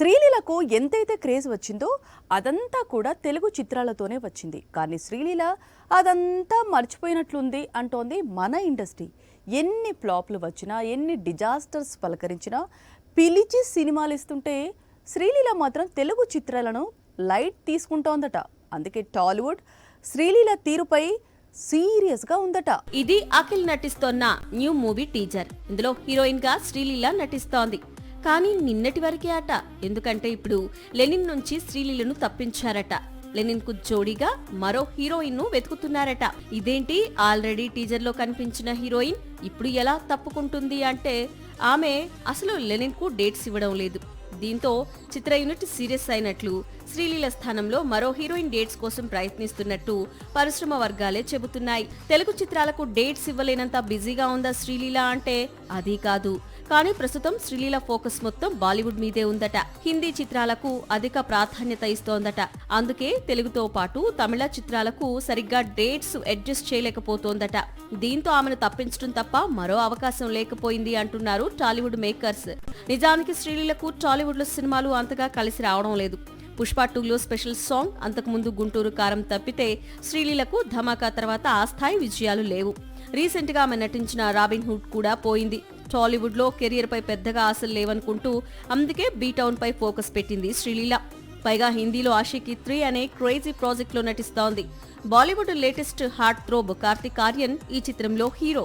శ్రీలీలకు ఎంతైతే క్రేజ్ వచ్చిందో అదంతా కూడా తెలుగు చిత్రాలతోనే వచ్చింది. కానీ శ్రీలీల అదంతా మర్చిపోయినట్లుంది అంటోంది మన ఇండస్ట్రీ. ఎన్ని ఫ్లాప్లు వచ్చినా ఎన్ని డిజాస్టర్స్ పలకరించినా పిలిచి సినిమాలు ఇస్తుంటే శ్రీలీల మాత్రం తెలుగు చిత్రాలను లైట్ తీసుకుంటోందట. అందుకే టాలీవుడ్ శ్రీలీల తీరుపై సీరియస్గా ఉందట. ఇది అఖిల్ నటిస్తోన్న న్యూ మూవీ టీజర్. ఇందులో హీరోయిన్గా శ్రీలీల నటిస్తోంది. కానీ నిన్నటి వరకే ఆట. ఎందుకంటే ఇప్పుడు లెనిన్ నుంచి శ్రీలీలను తప్పించారట. లెనిన్కు జోడీగా మరో హీరోయిన్ను వెతుకుతున్నారట. ఇదేంటి? ఆల్రెడీ టీజర్లో కనిపించిన హీరోయిన్ ఇప్పుడు ఎలా తప్పుకుంటుంది అంటే ఆమె అసలు లెనిన్కు డేట్స్ ఇవ్వడం లేదు. దీంతో చిత్ర యూనిట్ సీరియస్ అయినట్లు శ్రీలీల స్థానంలో మరో హీరోయిన్ డేట్స్ కోసం ప్రయత్నిస్తున్నట్టు పరిశ్రమ వర్గాలే చెబుతున్నాయి. తెలుగు చిత్రాలకు డేట్స్ ఇవ్వలేనంత బిజీగా ఉందా శ్రీలీల అంటే అది కాదు. కానీ ప్రస్తుతం శ్రీలీల ఫోకస్ మొత్తం బాలీవుడ్ మీదే ఉందట. హిందీ చిత్రాలకు అధిక ప్రాధాన్యత ఇస్తోందట. అందుకే తెలుగుతో పాటు తమిళ చిత్రాలకు సరిగ్గా డేట్స్ అడ్జస్ట్ చేయలేకపోతోందట. దీంతో ఆమెను తప్పించడం తప్ప మరో అవకాశం లేకపోయింది అంటున్నారు టాలీవుడ్ మేకర్స్. నిజానికి శ్రీలీలకు టాలీవుడ్లో సినిమాలు అంతగా కలిసి రావడం లేదు. పుష్ప టూలో స్పెషల్ సాంగ్ అంతకుముందు గుంటూరు కారం తప్పితే శ్రీలీలకు ధమాకా తర్వాత ఆ స్థాయి విజయాలు లేవు. రీసెంట్గా ఆమె నటించిన రాబిన్ హుడ్ కూడా పోయింది. టాలీవుడ్లో కెరియర్ పై పెద్దగా ఆశలు లేవనుకుంటూ అందుకే బీటౌన్ పై ఫోకస్ పెట్టింది శ్రీలీల. పైగా హిందీలో ఆషికి త్రీ అనే క్రేజీ ప్రాజెక్ట్లో నటిస్తోంది. Bollywood latest heartthrob Kartik Aaryan ఈ చిత్రంలో హీరో.